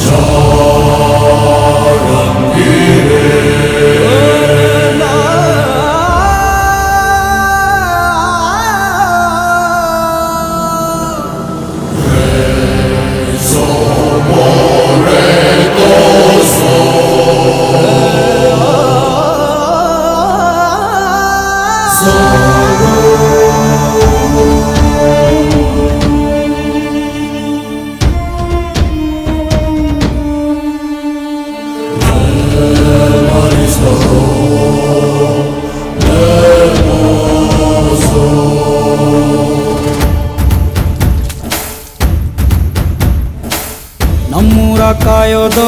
Oh,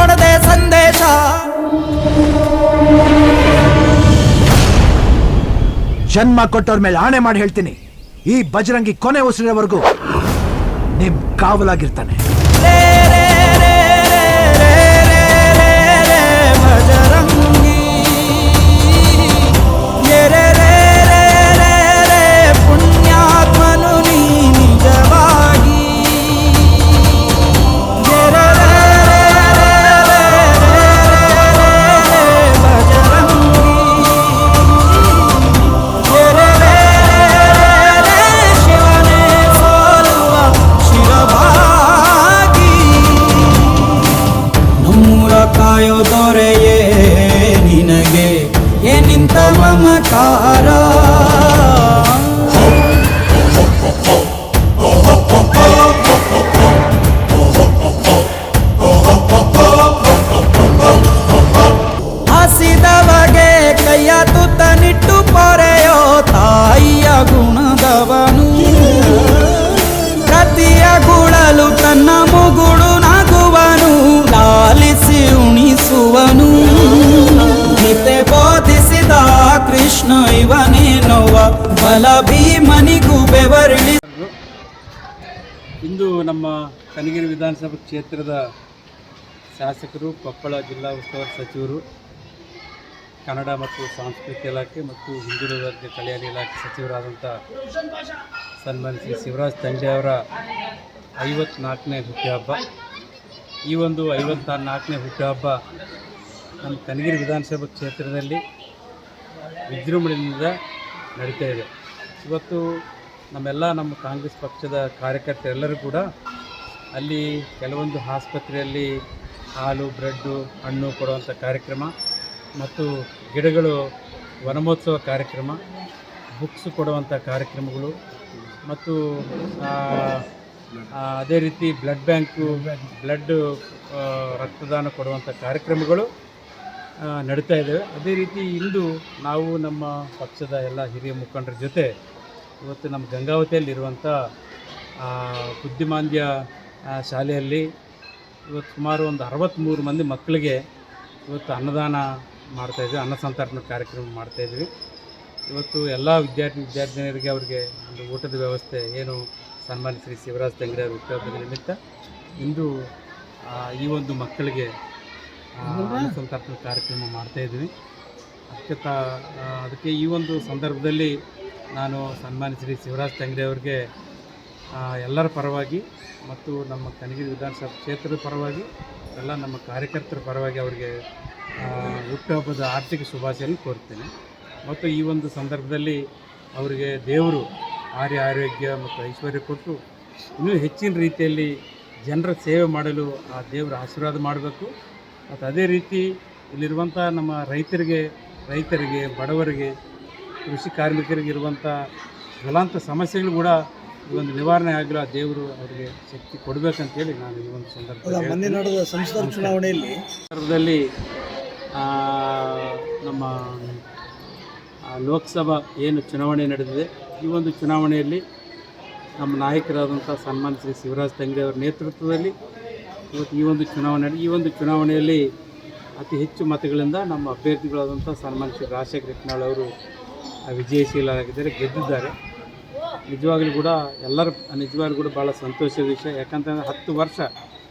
ಕೊಡದೆ ಸಂದೇಶ. ಜನ್ಮ ಕೊಟ್ಟವ್ರ ಮೇಲೆ ಆಣೆ ಮಾಡಿ ಹೇಳ್ತೀನಿ. ಈ ಬಜರಂಗಿ ಕೊನೆ ಉಸಿರಿನವರೆಗೂ ನಿಮ್ ಕಾವಲಾಗಿರ್ತಾನೆ. ಬಲ ಭೀಮನಿಗೂ ಇಂದು ನಮ್ಮ ಕನಗಿರಿ ವಿಧಾನಸಭಾ ಕ್ಷೇತ್ರದ ಶಾಸಕರು ಕೊಪ್ಪಳ ಜಿಲ್ಲಾ ಉಸ್ತುವಾರಿ ಸಚಿವರು, ಕನ್ನಡ ಮತ್ತು ಸಾಂಸ್ಕೃತಿಕ ಇಲಾಖೆ ಮತ್ತು ಹಿಂದುಳಿದ ವರ್ಗ ಕಲ್ಯಾಣ ಇಲಾಖೆ ಸಚಿವರಾದಂಥ ಸನ್ಮಾನ್ ಶ್ರೀ ಶಿವರಾಜ್ ತಂಡೆ ಅವರ ಐವತ್ನಾಲ್ಕನೇ ಹುಟ್ಟುಹಬ್ಬ. ಈ ಒಂದು ಐವತ್ತ ನಾಲ್ಕನೇ ಹುಟ್ಟುಹಬ್ಬ ನಮ್ಮ ಕನಗಿರಿ ವಿಧಾನಸಭಾ ಕ್ಷೇತ್ರದಲ್ಲಿ ವಿಜೃಂಭಣೆಯಿಂದ ನಡೀತಾ ಇದೆ. ಇವತ್ತು ನಮ್ಮೆಲ್ಲ ನಮ್ಮ ಕಾಂಗ್ರೆಸ್ ಪಕ್ಷದ ಕಾರ್ಯಕರ್ತರೆಲ್ಲರೂ ಕೂಡ ಅಲ್ಲಿ ಕೆಲವೊಂದು ಆಸ್ಪತ್ರೆಯಲ್ಲಿ ಹಾಲು, ಬ್ರೆಡ್ಡು, ಹಣ್ಣು ಕೊಡುವಂಥ ಕಾರ್ಯಕ್ರಮ ಮತ್ತು ಗಿಡಗಳು ವನಮೋತ್ಸವ ಕಾರ್ಯಕ್ರಮ, ಬುಕ್ಸ್ ಕೊಡುವಂಥ ಕಾರ್ಯಕ್ರಮಗಳು ಮತ್ತು ಅದೇ ರೀತಿ ಬ್ಲಡ್ ಬ್ಯಾಂಕು ಬ್ಲಡ್ ರಕ್ತದಾನ ಕೊಡುವಂಥ ಕಾರ್ಯಕ್ರಮಗಳು ನಡೀತಾ ಇದ್ದಾವೆ. ಅದೇ ರೀತಿ ಇಂದು ನಾವು ನಮ್ಮ ಪಕ್ಷದ ಎಲ್ಲ ಹಿರಿಯ ಮುಖಂಡರ ಜೊತೆ ಇವತ್ತು ನಮ್ಮ ಗಂಗಾವತಿಯಲ್ಲಿರುವಂಥ ಬುದ್ಧಿಮಾಂದ್ಯ ಶಾಲೆಯಲ್ಲಿ ಇವತ್ತು ಸುಮಾರು ಒಂದು ಅರವತ್ತ್ಮೂರು ಮಂದಿ ಮಕ್ಕಳಿಗೆ ಇವತ್ತು ಅನ್ನದಾನ ಮಾಡ್ತಾಯಿದ್ವಿ ಅನ್ನ ಸಂತರ್ಪಣೆ ಕಾರ್ಯಕ್ರಮ ಮಾಡ್ತಾಯಿದ್ವಿ ಇವತ್ತು ಎಲ್ಲ ವಿದ್ಯಾರ್ಥಿ ವಿದ್ಯಾರ್ಥಿನಿಯರಿಗೆ ಅವರಿಗೆ ಒಂದು ಊಟದ ವ್ಯವಸ್ಥೆ, ಏನು ಸನ್ಮಾನ ಶ್ರೀ ಶಿವರಾಜ್ ತಂಗಡಿ ಅವರ ಹುಟ್ಟುಹಬ್ಬದ ನಿಮಿತ್ತ ಇಂದು ಈ ಒಂದು ಮಕ್ಕಳಿಗೆ ಅನ್ನಸಂತರ್ಪಣೆ ಅನ್ನ ಸಂತರ್ಪಣೆ ಕಾರ್ಯಕ್ರಮ ಮಾಡ್ತಾಯಿದ್ವಿ ಅದಕ್ಕೆ ಅದಕ್ಕೆ ಈ ಒಂದು ಸಂದರ್ಭದಲ್ಲಿ ನಾನು ಸನ್ಮಾನ್ಯ ಶ್ರೀ ಶಿವರಾಜ್ ತಂಗಡಿ ಅವ್ರಿಗೆ ಎಲ್ಲರ ಪರವಾಗಿ ಮತ್ತು ನಮ್ಮ ಕನಗಿರಿ ವಿಧಾನಸಭಾ ಕ್ಷೇತ್ರದ ಪರವಾಗಿ, ಎಲ್ಲ ನಮ್ಮ ಕಾರ್ಯಕರ್ತರ ಪರವಾಗಿ ಅವರಿಗೆ ಹುಟ್ಟುಹಬ್ಬದ ಆರ್ಥಿಕ ಶುಭಾಶಯನ್ನು ಕೋರ್ತೇನೆ ಮತ್ತು ಈ ಒಂದು ಸಂದರ್ಭದಲ್ಲಿ ಅವರಿಗೆ ದೇವರು ಆರ್ಯ ಆರೋಗ್ಯ ಮತ್ತು ಐಶ್ವರ್ಯ ಕೊಟ್ಟು ಇನ್ನೂ ಹೆಚ್ಚಿನ ರೀತಿಯಲ್ಲಿ ಜನರ ಸೇವೆ ಮಾಡಲು ಆ ದೇವರ ಆಶೀರ್ವಾದ ಮಾಡಬೇಕು. ಮತ್ತು ಅದೇ ರೀತಿ ಇಲ್ಲಿರುವಂಥ ನಮ್ಮ ರೈತರಿಗೆ ರೈತರಿಗೆ, ಬಡವರಿಗೆ ಕೃಷಿ ಕಾರ್ಮಿಕರಿಗೆ ಇರುವಂಥ ಜ್ವಲಾಂತ ಸಮಸ್ಯೆಗಳು ಕೂಡ ಒಂದು ನಿವಾರಣೆ ಆಗಿಲ್ಲ. ದೇವರು ಅವರಿಗೆ ಶಕ್ತಿ ಕೊಡಬೇಕಂತೇಳಿ ನಾನು ಈ ಒಂದು ಸಂದರ್ಭದಲ್ಲಿ ಮೊನ್ನೆ ನಡೆದ ಸಂಸದರ ಚುನಾವಣೆಯಲ್ಲಿ ಸಂದರ್ಭದಲ್ಲಿ ನಮ್ಮ ಲೋಕಸಭಾ ಏನು ಚುನಾವಣೆ ನಡೆದಿದೆ ಈ ಒಂದು ಚುನಾವಣೆಯಲ್ಲಿ ನಮ್ಮ ನಾಯಕರಾದಂಥ ಸನ್ಮಾನ್ ಶ್ರೀ ಶಿವರಾಜ್ ತಂಗಡಿ ಅವರ ನೇತೃತ್ವದಲ್ಲಿ ಇವತ್ತು ಈ ಒಂದು ಚುನಾವಣೆ ಈ ಒಂದು ಚುನಾವಣೆಯಲ್ಲಿ ಅತಿ ಹೆಚ್ಚು ಮತಗಳಿಂದ ನಮ್ಮ ಅಭ್ಯರ್ಥಿಗಳಾದಂಥ ಸನ್ಮಾನ್ ಶ್ರೀ ರಾಜಶೇಖರ ಹೆಟ್ನಾಳ್ ಅವರು ವಿಜಯಶೀಲರಾಗಿದ್ದಾರೆ ಗೆದ್ದಿದ್ದಾರೆ. ನಿಜವಾಗ್ಲೂ ಕೂಡ ಎಲ್ಲರೂ, ನಿಜವಾಗ್ಲೂ ಕೂಡ ಭಾಳ ಸಂತೋಷದ ವಿಷಯ. ಯಾಕಂತಂದರೆ ಹತ್ತು ವರ್ಷ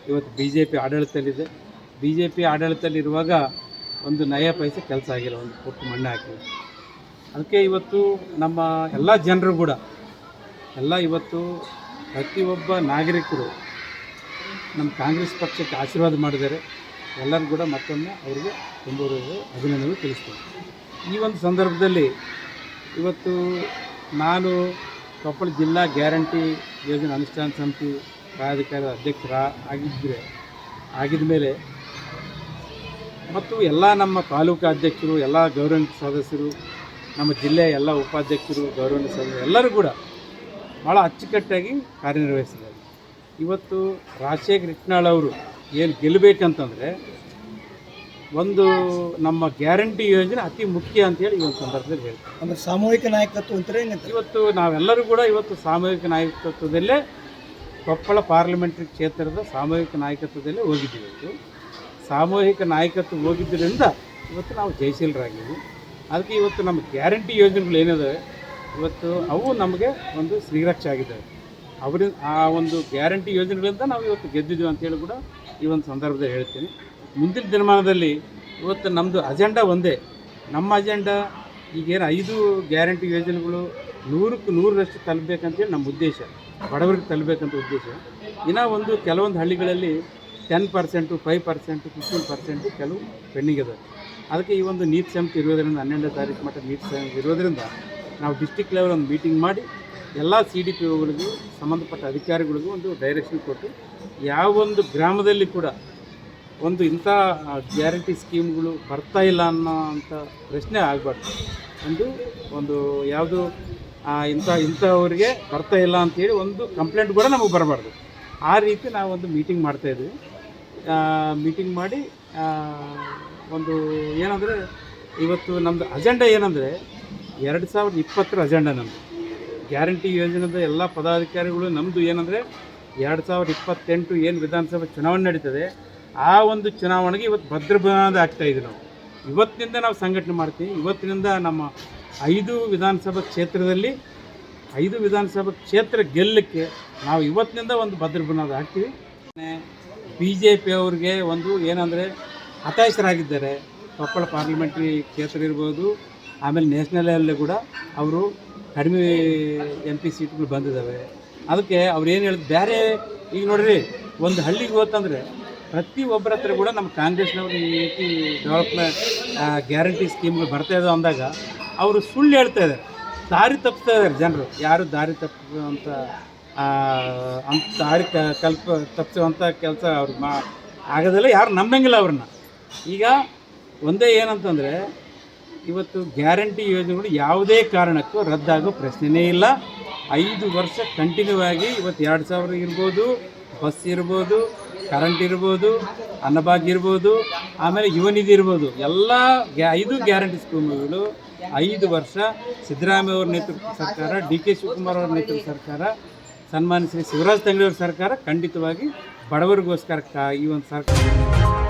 ಇವತ್ತು ಬಿ ಜೆ ಪಿ ಆಡಳಿತದಲ್ಲಿದೆ. ಬಿ ಜೆ ಪಿ ಆಡಳಿತದಲ್ಲಿರುವಾಗ ಒಂದು ನಯ ಪೈಸೆ ಕೆಲಸ ಆಗಿಲ್ಲ, ಒಂದು ಕೊಟ್ಟು ಮಣ್ಣು ಹಾಕಿ ಅದಕ್ಕೆ ಇವತ್ತು ನಮ್ಮ ಎಲ್ಲ ಜನರು ಕೂಡ, ಎಲ್ಲ ಇವತ್ತು ಪ್ರತಿಯೊಬ್ಬ ನಾಗರಿಕರು ನಮ್ಮ ಕಾಂಗ್ರೆಸ್ ಪಕ್ಷಕ್ಕೆ ಆಶೀರ್ವಾದ ಮಾಡಿದ್ದಾರೆ. ಎಲ್ಲರೂ ಕೂಡ ಮತ್ತೊಮ್ಮೆ ಅವರಿಗೆ ತುಂಬ ಅಭಿನಂದನೆ ತಿಳಿಸ್ತೇವೆ ಈ ಒಂದು ಸಂದರ್ಭದಲ್ಲಿ ಇವತ್ತು ನಾನು ಕೊಪ್ಪಳ ಜಿಲ್ಲಾ ಗ್ಯಾರಂಟಿ ಯೋಜನೆ ಅನುಷ್ಠಾನ ಸಮಿತಿ ಪ್ರಾಧಿಕಾರದ ಅಧ್ಯಕ್ಷರ ಆಗಿದ್ದರೆ ಆಗಿದ ಮೇಲೆ ಮತ್ತು ಎಲ್ಲ ನಮ್ಮ ತಾಲೂಕು ಅಧ್ಯಕ್ಷರು, ಎಲ್ಲ ಗೌರವಾನ್ವಿತ ಸದಸ್ಯರು, ನಮ್ಮ ಜಿಲ್ಲೆಯ ಎಲ್ಲ ಉಪಾಧ್ಯಕ್ಷರು, ಗೌರವಾನ್ವಿತ ಸದಸ್ಯರು ಎಲ್ಲರೂ ಕೂಡ ಭಾಳ ಅಚ್ಚುಕಟ್ಟಾಗಿ ಕಾರ್ಯನಿರ್ವಹಿಸಿದ್ದಾರೆ. ಇವತ್ತು ರಾಜಶೇಖರ್ ಇಟ್ನಾಳ್ ಅವರು ಏನು ಗೆಲ್ಲಬೇಕಂತಂದರೆ ಒಂದು ನಮ್ಮ ಗ್ಯಾರಂಟಿ ಯೋಜನೆ ಅತಿ ಮುಖ್ಯ ಅಂತೇಳಿ ಈ ಒಂದು ಸಂದರ್ಭದಲ್ಲಿ ಹೇಳ್ತೀವಿ ಅಂದ್ರೆ ಸಾಮೂಹಿಕ ನಾಯಕತ್ವ ಅಂತಾರೆ ಇವತ್ತು ನಾವೆಲ್ಲರೂ ಕೂಡ ಇವತ್ತು ಸಾಮೂಹಿಕ ನಾಯಕತ್ವದಲ್ಲೇ ಕೊಪ್ಪಳ ಪಾರ್ಲಿಮೆಂಟ್ರಿ ಕ್ಷೇತ್ರದ ಸಾಮೂಹಿಕ ನಾಯಕತ್ವದಲ್ಲೇ ಹೋಗಿದ್ದೀವಿ ಇವತ್ತು. ಸಾಮೂಹಿಕ ನಾಯಕತ್ವ ಹೋಗಿದ್ದರಿಂದ ಇವತ್ತು ನಾವು ಜಯಶೀಲರಾಗಿದ್ದೀವಿ. ಅದಕ್ಕೆ ಇವತ್ತು ನಮ್ಮ ಗ್ಯಾರಂಟಿ ಯೋಜನೆಗಳು ಏನಿದೆ ಇವತ್ತು ಅವು ನಮಗೆ ಒಂದು ಶ್ರೀರಕ್ಷ ಆಗಿದ್ದಾವೆ. ಅವರಿಂದ ಆ ಒಂದು ಗ್ಯಾರಂಟಿ ಯೋಜನೆಗಳಿಂದ ನಾವು ಇವತ್ತು ಗೆದ್ದಿದ್ದೀವಿ ಅಂತೇಳಿ ಕೂಡ ಈ ಒಂದು ಸಂದರ್ಭದಲ್ಲಿ ಹೇಳ್ತೀನಿ. ಮುಂದಿನ ದಿನಮಾನದಲ್ಲಿ ಇವತ್ತು ನಮ್ಮದು ಅಜೆಂಡಾ ಒಂದೇ. ನಮ್ಮ ಅಜೆಂಡಾ ಈಗೇನು ಐದು ಗ್ಯಾರಂಟಿ ಯೋಜನೆಗಳು, ನೂರಕ್ಕೆ ನೂರರಷ್ಟು ತಲುಪಬೇಕಂತೇಳಿ ನಮ್ಮ ಉದ್ದೇಶ. ಬಡವರಿಗೆ ತಲುಪಬೇಕಂತ ಉದ್ದೇಶ. ಇನ್ನೂ ಒಂದು ಕೆಲವೊಂದು ಹಳ್ಳಿಗಳಲ್ಲಿ ten percent five percent fifteen percent ಕೆಲವು ಪೆಂಡಿಂಗ್ ಅದ ಅದಕ್ಕೆ ಈ ಒಂದು ನೀತಿ ಸಮಿತಿ ಇರೋದರಿಂದ, ಹನ್ನೆರಡನೇ ತಾರೀಕು ಮಟ್ಟ ನೀತಿ ಸಮಿತಿ ಇರೋದರಿಂದ ನಾವು ಡಿಸ್ಟಿಕ್ ಲೆವೆಲ್ ಒಂದು ಮೀಟಿಂಗ್ ಮಾಡಿ ಎಲ್ಲ ಸಿ ಡಿ ಪಿ ಒಗಳಿಗೂ ಸಂಬಂಧಪಟ್ಟ ಅಧಿಕಾರಿಗಳಿಗೂ ಒಂದು ಡೈರೆಕ್ಷನ್ ಕೊಟ್ಟು, ಯಾವ ಒಂದು ಗ್ರಾಮದಲ್ಲಿ ಕೂಡ ಒಂದು ಇಂಥ ಗ್ಯಾರಂಟಿ ಸ್ಕೀಮ್ಗಳು ಬರ್ತಾ ಇಲ್ಲ ಅನ್ನೋ ಅಂಥ ಪ್ರಶ್ನೆ ಆಗಬಾರ್ದು. ಒಂದು ಒಂದು ಯಾವುದು ಇಂಥ, ಇಂಥವ್ರಿಗೆ ಬರ್ತಾ ಇಲ್ಲ ಅಂತೇಳಿ ಒಂದು ಕಂಪ್ಲೇಂಟ್ ಕೂಡ ನಮಗೆ ಬರಬಾರ್ದು. ಆ ರೀತಿ ನಾವು ಒಂದು ಮೀಟಿಂಗ್ ಮಾಡ್ತಾಯಿದ್ವಿ ಮೀಟಿಂಗ್ ಮಾಡಿ ಒಂದು ಏನಂದರೆ, ಇವತ್ತು ನಮ್ಮದು ಅಜೆಂಡಾ ಏನಂದರೆ, ಎರಡು ಸಾವಿರದ ಇಪ್ಪತ್ತರ ಅಜೆಂಡಾ ನಮ್ಮದು ಗ್ಯಾರಂಟಿ ಯೋಜನೆದ ಎಲ್ಲ ಪದಾಧಿಕಾರಿಗಳು ನಮ್ಮದು ಏನಂದರೆ, ಎರಡು ಸಾವಿರದ ಇಪ್ಪತ್ತೆಂಟು ಏನು ವಿಧಾನಸಭೆ ಚುನಾವಣೆ ನಡೀತದೆ ಆ ಒಂದು ಚುನಾವಣೆಗೆ ಇವತ್ತು ಭದ್ರ ಬುನಾದ ಇದ್ದೀವಿ ನಾವು. ಇವತ್ತಿನಿಂದ ನಾವು ಸಂಘಟನೆ ಮಾಡ್ತೀವಿ. ಇವತ್ತಿನಿಂದ ನಮ್ಮ ಐದು ವಿಧಾನಸಭಾ ಕ್ಷೇತ್ರದಲ್ಲಿ, ಐದು ವಿಧಾನಸಭಾ ಕ್ಷೇತ್ರ ಗೆಲ್ಲಕ್ಕೆ ನಾವು ಇವತ್ತಿನಿಂದ ಒಂದು ಭದ್ರ ಬುನಾದ ಹಾಕ್ತೀವಿ ಬಿ ಜೆ ಪಿಯವ್ರಿಗೆ ಒಂದು ಏನಂದರೆ ಹತಾಶರಾಗಿದ್ದಾರೆ. ಕೊಪ್ಪಳ ಪಾರ್ಲಿಮೆಂಟ್ರಿ ಕ್ಷೇತ್ರ ಇರ್ಬೋದು, ಆಮೇಲೆ ನ್ಯಾಷನಲಲ್ಲಿ ಕೂಡ ಅವರು ಕಡಿಮೆ ಎಂ ಪಿ ಸೀಟ್ಗಳು ಬಂದಿದ್ದಾವೆ. ಅದಕ್ಕೆ ಅವ್ರು ಏನು ಹೇಳಿದ್ರು ಬೇರೆ ಈಗ ನೋಡ್ರಿ, ಒಂದು ಹಳ್ಳಿಗೆ ಹೋತಂದರೆ ಪ್ರತಿ ಒಬ್ಬರ ಹತ್ರ ಕೂಡ ನಮ್ಮ ಕಾಂಗ್ರೆಸ್ನವರು ಈ ರೀತಿ ಡೆವಲಪ್ಮೆಂಟ್ ಗ್ಯಾರಂಟಿ ಸ್ಕೀಮ್ಗಳು ಬರ್ತಾ ಇದಾವೆ ಅಂದಾಗ ಅವರು ಸುಳ್ಳು ಹೇಳ್ತಾ ಇದ್ದಾರೆ ದಾರಿ ತಪ್ಪಿಸ್ತಾ ಇದ್ದಾರೆ ಜನರು. ಯಾರು ದಾರಿ ತಪ್ಪಿಸುವಂಥ ಅಂತ ದಾರಿ ಕಲ್ಪ ತಪ್ಪಿಸುವಂಥ ಕೆಲಸ ಅವ್ರು ಮಾ, ಆಗೋದಿಲ್ಲ ಯಾರು ನಂಬಂಗಿಲ್ಲ ಅವ್ರನ್ನ. ಈಗ ಒಂದೇ ಏನಂತಂದರೆ ಇವತ್ತು ಗ್ಯಾರಂಟಿ ಯೋಜನೆಗಳು ಯಾವುದೇ ಕಾರಣಕ್ಕೂ ರದ್ದಾಗೋ ಪ್ರಶ್ನೆಯೇ ಇಲ್ಲ. ಐದು ವರ್ಷ ಕಂಟಿನ್ಯೂ ಆಗಿ ಇವತ್ತು ಎರಡು ಸಾವಿರ ಇರ್ಬೋದು, ಬಸ್ ಇರ್ಬೋದು ಕರೆಂಟ್ ಇರ್ಬೋದು, ಅನ್ನಭಾಗ್ಯ ಇರ್ಬೋದು, ಆಮೇಲೆ ಯುವನಿಧಿ ಇರ್ಬೋದು. ಎಲ್ಲ ಗ್ಯಾ, ಐದು ಗ್ಯಾರಂಟಿ ಸ್ಕೀಮ್ಗಳು ಐದು ವರ್ಷ ಸಿದ್ದರಾಮಯ್ಯ ಅವ್ರ ನೇತೃತ್ವ ಸರ್ಕಾರ, ಡಿ ಕೆ ಶಿವಕುಮಾರ್ ಅವ್ರ ನೇತೃತ್ವ ಸರ್ಕಾರ ಸನ್ಮಾನಿಸಿದ ಶಿವರಾಜ್ ತಂಗಡಿಯವ್ರ ಸರ್ಕಾರ ಖಂಡಿತವಾಗಿ ಬಡವರಿಗೋಸ್ಕರ ಈ ಒಂದು ಸರ್ಕಾರ.